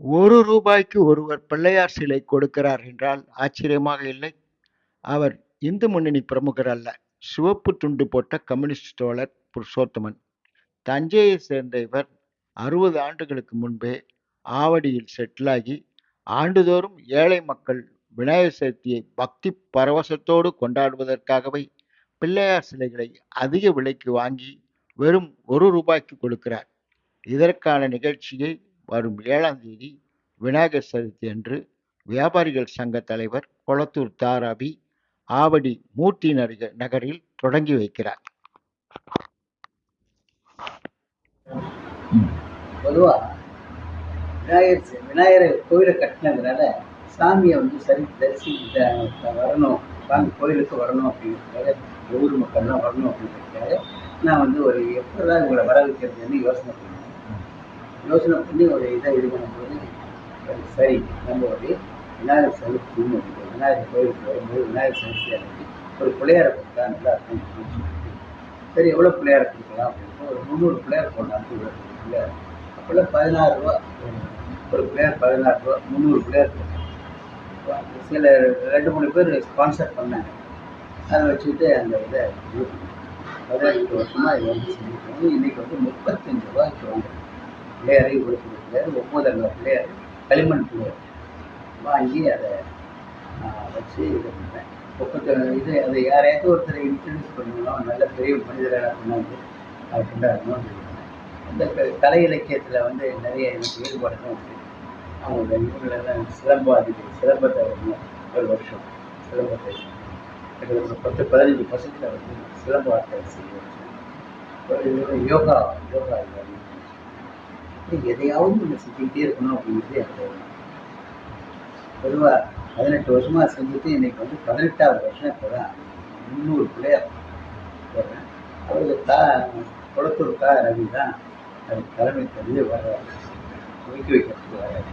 ஒரு ரூபாய்க்கு ஒருவர் பிள்ளையார் சிலை கொடுக்கிறார் என்றால் ஆச்சரியமாக இல்லை. அவர் இந்து முன்னணி பிரமுகர் அல்ல. சிவப்பு துண்டு போட்ட கம்யூனிஸ்ட் தோழர் புருஷோத்தமன். தஞ்சையை சேர்ந்த இவர் அறுபது ஆண்டுகளுக்கு முன்பே ஆவடியில் செட்டிலாகி ஆண்டுதோறும் ஏழை மக்கள் விநாயகர் சதுர்த்தியை பக்தி பரவசத்தோடு கொண்டாடுவதற்காகவே பிள்ளையார் சிலைகளை அதிக விலைக்கு வாங்கி வெறும் ஒரு ரூபாய்க்கு கொடுக்கிறார். இதற்கான நிகழ்ச்சியை வரும் ஏழாம் தேதி விநாயகர் சதுர்த்தி அன்று வியாபாரிகள் சங்க தலைவர் கொளத்தூர் தாராபி ஆவடி மூர்த்தி நடிக நகரில் தொடங்கி வைக்கிறார். பொதுவாக விநாயகர் விநாயகர் கோயிலை கட்டினதுனால சாமியை வந்து சரி தரிசிக்க வரணும். வாங்க கோயிலுக்கு வரணும் அப்படிங்கிறதுக்காக ஊர் மக்கள்லாம் வரணும் அப்படிங்கிறதுக்காக நான் வந்து ஒரு எப்படிதான் இவங்களை வர வைக்கிறதுன்னு யோசனை யோசனை பண்ணி ஒரு இதை இது பண்ணும்போது சரி, சரி நம்ம ஒரு விநாயகர் சதுர்த்தின்னு ஒரு விநாயகர் கோயிலுக்கு வரும்போது விநாயகர் சதுர்த்தி அன்னைக்கு ஒரு பிள்ளையாரை கொடுத்தா நல்லா இருக்கும் சரி எவ்வளோ பிள்ளையாரை கொடுக்கலாம் அப்படின்னு ஒரு முந்நூறு பிள்ளையார் போடலாம் இவ்வளோ பிள்ளையார். அப்போல்லாம் பதினாறு ரூபா ஒரு பிளேயர் பதினாறு ரூபா முந்நூறு பிளேயர் சில ரெண்டு மூணு பேர் ஸ்பான்சர் பண்ணாங்க. அதை வச்சுக்கிட்டு அந்த இதை பதினெட்டு வருஷமாக இதை வந்து செஞ்சுருக்கோம் இன்றைக்கி வந்து முப்பத்தஞ்சு ரூபாய்க்கு வாங்குறேன் பிள்ளையாரை ஒரு சில பிள்ளையார் ஒம்பது பிள்ளையார் களிமண் பிள்ளையார். வாங்கி அதை வச்சு இது பண்ணுறேன் ஒப்பத்த இது அதை யாரையாச்சும் ஒருத்தரை இன்ட்ரடியூஸ் பண்ணணும் நல்ல பெரிய மனிதராக கொண்டாந்து அது கொண்டாடணும் அந்த கலை இலக்கியத்தில் வந்து நிறைய எனக்கு ஈடுபாடுதான் இருக்குது அவங்க இவங்களெல்லாம் சிலம்பாதிகள் சிலம்பத்தை ஒரு வருஷம். சிலம்பத்தை எனக்கு பத்து பதினஞ்சு பர்சன்டில் வந்து சிலம்ப ஆட்டம் செய்ய யோகா யோகா எதையாவது நம்ம செஞ்சுக்கிட்டே இருக்கணும் அப்படிங்கிறது எனக்கு பொதுவாக பதினெட்டு வருஷமாக செஞ்சுட்டு இன்னைக்கு வந்து பதினெட்டாவது வருஷம் இப்போ தான் முந்நூறு பிள்ளையார் போடுறேன் அவருக்கு தா குளத்தூர் தா ரவி தான் அதுக்கு தலைமை தெரிஞ்சு வர்றாரு. ஒதுக்கி வைக்கிறதுக்கு வர்றாரு.